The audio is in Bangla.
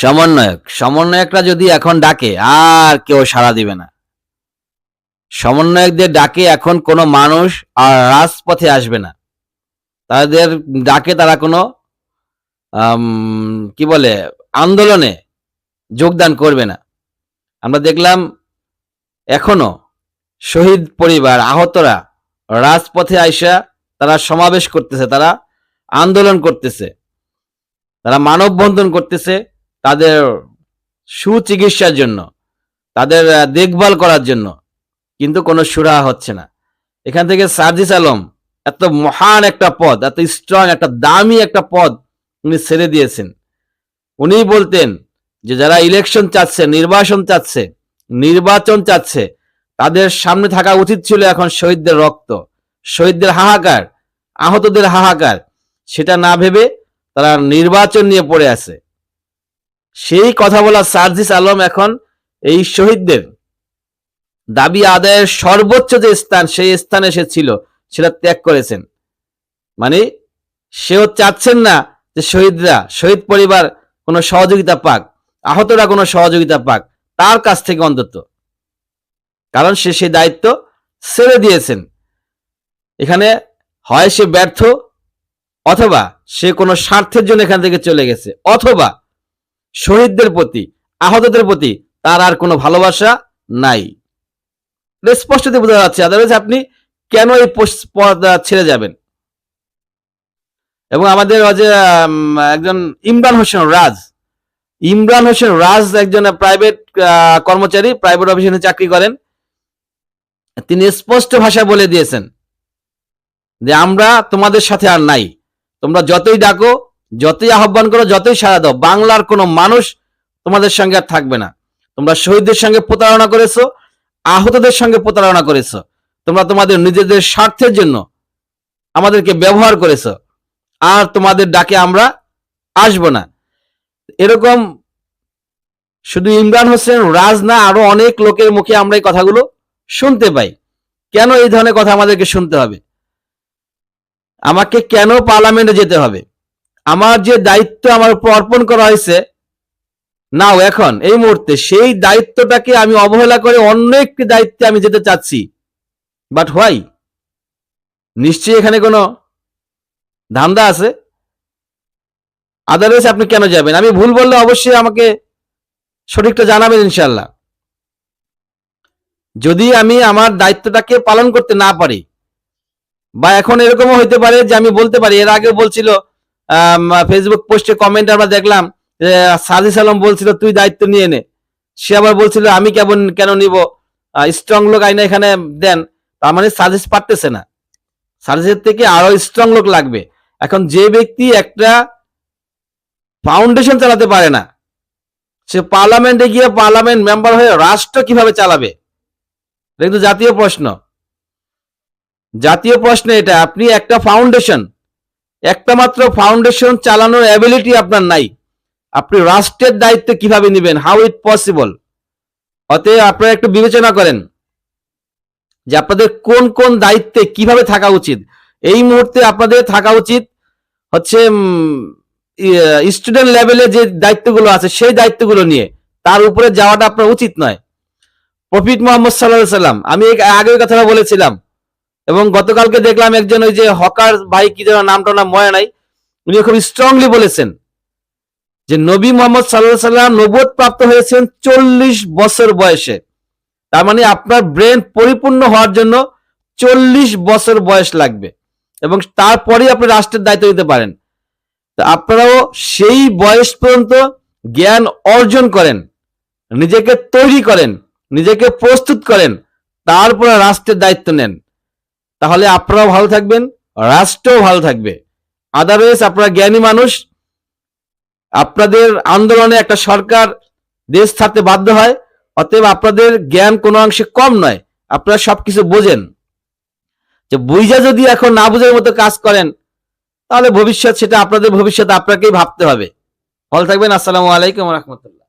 সমন্বয়ক, সমন্বয়করা যদি এখন ডাকে, আর কেউ সাড়া দিবে না। সমন্বয়কদের ডাকে এখন কোনো মানুষ আর রাজপথে আসবে না। তাদের ডাকে তারা কোনো কি বলে, আন্দোলনে যোগদান করবে না। আমরা দেখলাম এখনও শহীদ পরিবার, আহতরা রাজপথে আইসা তারা সমাবেশ করতেছে, তারা আন্দোলন করতেছে, তারা মানববন্ধন করতেছে তাদের সুচিকিৎসার জন্য, তাদের দেখভাল করার জন্য কিন্তু কোনো সুরা হচ্ছে না। এখান থেকে সার্জিস আলম এত মহান একটা পদ, এত স্ট্রং একটা দামি একটা পদ উনি ছেড়ে দিয়েছেন। উনি বলতেন যে যারা ইলেকশন চাচ্ছে, নির্বাচন চাচ্ছে নির্বাচন চাচ্ছে, তাদের সামনে থাকা উচিত ছিল এখন শহীদদের রক্ত, শহীদদের হাহাকার, আহতদের হাহাকার। সেটা না ভেবে তারা নির্বাচন নিয়ে পড়ে আছে। সেই কথা বলা সার্জিস আলম এখন এই শহীদদের দাবি আদায়ের সর্বোচ্চ যে স্থান, সেই স্থানে সে ছিল, সেটা ত্যাগ করেছেন। মানে সেও চাচ্ছেন না যে শহীদরা, শহীদ পরিবার কোনো সহযোগিতা পাক, আহতরা কোনো সহযোগিতা পাক, তার কাছ থেকে অন্তত। কারণ সে সেই দায়িত্ব ছেড়ে দিয়েছেন। এখানে হয় সে ব্যর্থ, অথবা সে কোনো স্বার্থের জন্য এখান থেকে চলে গেছে, অথবা শহীদদের প্রতি, আহতদের প্রতি তার আর কোনো ভালোবাসা নাই। স্পষ্টতে বোঝা যাচ্ছে, আদারওয়াইজ আপনি কেন এই ছেড়ে যাবেন? এবং আমাদের যে একজন ইমরান হোসেন রাজ, ইমরান হোসেন রাজ একজন প্রাইভেট কর্মচারী প্রাইভেট অফিসে চাকরি করেন। তিনি স্পষ্ট ভাষায় বলে দিয়েছেন যে আমরা তোমাদের সাথে আর নাই, তোমরা যতই ডাকো যতই আহ্বান করো, যতই সাড়া দাও, বাংলার কোনো মানুষ তোমাদের সঙ্গে আর থাকবে না। তোমরা শহীদদের সঙ্গে প্রতারণা করেছ, আহতদের সঙ্গে প্রতারণা করেছ। তোমরা তোমাদের নিজেদের স্বার্থের জন্য আমাদেরকে ব্যবহার করেছ। আর তোমাদের ডাকে আমরা আসব না। এরকম শুধু ইমরান হোসেন রাজ না আরও অনেক লোকের মুখে আমরা এই কথাগুলো শুনতে পাই। কেন এই ধরনের কথা আমাদেরকে শুনতে হবে? আমাকে কেন পার্লামেন্টে যেতে হবে? আমার যে দায়িত্ব আমার উপর অর্পণ করা হয়েছে, নাও এখন, এই মুহূর্তে সেই দায়িত্বটাকে আমি অবহেলা করে অন্য একটি দায়িত্বে আমি যেতে চাচ্ছি। বাট হোয়াই নিশ্চয়ই এখানে কোনো ধান্দা আছে? আদারওয়াইজ আপনি কেন যাবেন? আমি ভুল বললে অবশ্যই আমাকে সঠিকটা জানাবেন ইনশাল্লাহ যদি আমি আমার দায়িত্বটাকে পালন করতে না পারি, বা এখন এরকমও হইতে পারে যে আমি বলতে পারি, এর আগে বলছিল ফেসবুক পোস্টে কমেন্ট আমরা দেখলাম সাজিস আলম বলছিল, তুই দায়িত্ব নিয়ে নে। সে আবার বলছিল, আমি কেমন, কেন নিব? স্ট্রং লোক আইনা এখানে দেন, তার মানে সাজেস পারতেছে না। সাজেসের থেকে আরও স্ট্রং লোক লাগবে। এখন যে ব্যক্তি একটা ফাউন্ডেশন চালাতে পারে না, সে পার্লামেন্টে গিয়ে পার্লামেন্ট মেম্বার হয়ে রাষ্ট্র কীভাবে চালাবে? এটা কিন্তু জাতীয় প্রশ্ন। জাতীয় প্রশ্ন এটা, আপনি একটা ফাউন্ডেশন একটা মাত্র ফাউন্ডেশন চালানোর অ্যাবিলিটি আপনার নাই। আপনি রাষ্ট্রের দায়িত্ব কীভাবে নেবেন? হাউ ইট পসিবল অতএব আপনারা একটু বিবেচনা করেন যে আপনাদের কোন কোন দায়িত্বে কীভাবে থাকা উচিত। এই মুহূর্তে আপনাদের থাকা উচিত হচ্ছে স্টুডেন্ট লেভেলে যে দায়িত্বগুলো আছে, সেই দায়িত্বগুলো নিয়ে। তার উপরে যাওয়াটা আপনার উচিত নয়। প্রফিট মোহাম্মদ সাল্লাহ সাল্লাম আমি এই আগে কথাটা বলেছিলাম। এবং গতকালকে দেখলাম একজন ওই যে হকার ভাই কি যেন নামটা না মনে নাই, উনি খুব স্ট্রংলি বলেছেন যে নবী মোহাম্মদ সাল্লাহ সাল্লাম নবদ প্রাপ্ত হয়েছেন চল্লিশ বছর বয়সে। তার মানে আপনার ব্রেন পরিপূর্ণ হওয়ার জন্য চল্লিশ বছর বয়স লাগবে এবং তারপরেই আপনি রাষ্ট্রের দায়িত্ব নিতে পারেন। তো আপনারাও সেই বয়স পর্যন্ত জ্ঞান অর্জন করেন, নিজেকে তৈরি করেন, নিজেকে প্রস্তুত করেন, তারপরে রাষ্ট্রের দায়িত্ব নেন। তাহলে আপনারাও ভালো থাকবেন, রাষ্ট্রও ভালো থাকবে। আদারওয়াইজ আপনারা জ্ঞানী মানুষ, আপনাদের আন্দোলনে একটা সরকার দেশ ছাড়তে বাধ্য হয়, অতএব আপনাদের জ্ঞান কোনো অংশে কম নয়, আপনারা সবকিছু বোঝেন। যে বুঝা যদি এখন না বুঝার মতো কাজ করেন, তাহলে ভবিষ্যৎ সেটা আপনাদের ভবিষ্যৎ আপনাকেই ভাবতে হবে। ভালো থাকবেন, আসসালামু আলাইকুম রহমতুল্লাহ।